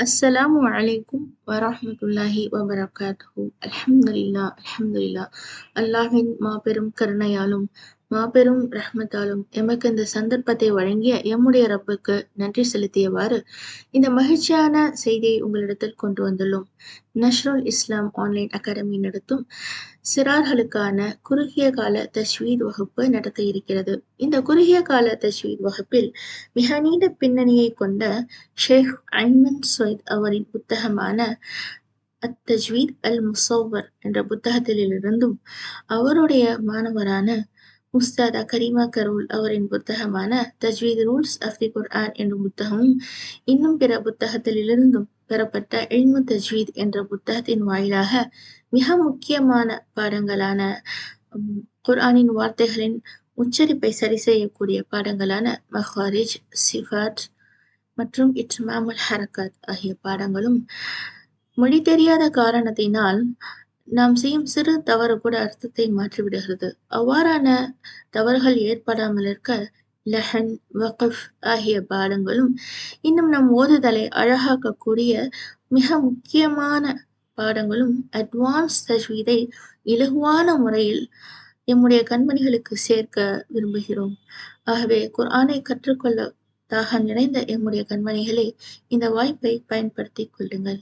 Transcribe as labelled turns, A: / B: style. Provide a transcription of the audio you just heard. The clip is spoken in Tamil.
A: அஸ்ஸலாமு அலைக்கும் வரஹ்மத்துல்லாஹி வபரகாத்துஹு அல்ஹம்துலில்லா அல்ஹம்துலில்லா அல்லாஹ்வின் மாபெரும் கருணையாலும் மாபெரும் ரஹ்மத்தாலும் எமக்கு இந்த சந்தர்ப்பத்தை வழங்கிய எம்முடைய ரப்புக்கு நன்றி செலுத்தியவாறு இந்த மகிழ்ச்சியான செய்தியை உங்களிடத்தில் கொண்டு வந்துள்ளோம். நஷ்ருல் இஸ்லாம் ஆன்லைன் அகாடமி நடத்தும் சிறார்களுக்கான குறுகிய கால தஸ்வீத் வகுப்பு நடத்த இருக்கிறது. இந்த குறுகிய கால தஸ்வீத் வகுப்பில் மிக நீண்ட பின்னணியை கொண்ட ஷேக் ஐமன் சொய்த் அவரின் புத்தகமான அத்தஜ்வீத் அல் முசௌவர் என்ற புத்தகத்திலிருந்தும் அவருடைய மாணவரான முஸ்தாதா கரீமா கரூல் அவரின் புத்தகமான தஜ்வீத் ரூல்ஸ் ஆஃப் தி குர்ஆன் என்ற புத்தகமும் இன்னும் பிற புத்தகத்திலிருந்தும் பெறப்பட்ட இல்மு தஜ்வீத் என்ற புத்தகத்தின் வாயிலாக மிக முக்கியமான பாடங்களான குர்ஆனின் வார்த்தைகளின் உச்சரிப்பை சரி செய்யக்கூடிய பாடங்களான மஹாரிஜ் சிஃபாட் மற்றும் இட்மாமுல் ஹரகாத் ஆகிய பாடங்களும் மொழி தெரியாத காரணத்தினால் நாம் செய்யும் சிறு தவறு கூட அர்த்தத்தை மாற்றிவிடுகிறது. அவ்வாறான தவறுகள் ஏற்படாமல் இருக்க லஹன் வகஃப் ஆகிய பாடங்களும் இன்னும் நம் ஓதுதலை அழகாக்கக்கூடிய மிக முக்கியமான பாடங்களும் அட்வான்ஸ் தஜ்வீதை இலகுவான முறையில் எம்முடைய கண்மணிகளுக்கு சேர்க்க விரும்புகிறோம். ஆகவே குர்ஆனை கற்றுக்கொள்ள தாக நிறைந்த எம்முடைய கண்மணிகளே இந்த வாய்ப்பை பயன்படுத்திக் கொள்ளுங்கள்.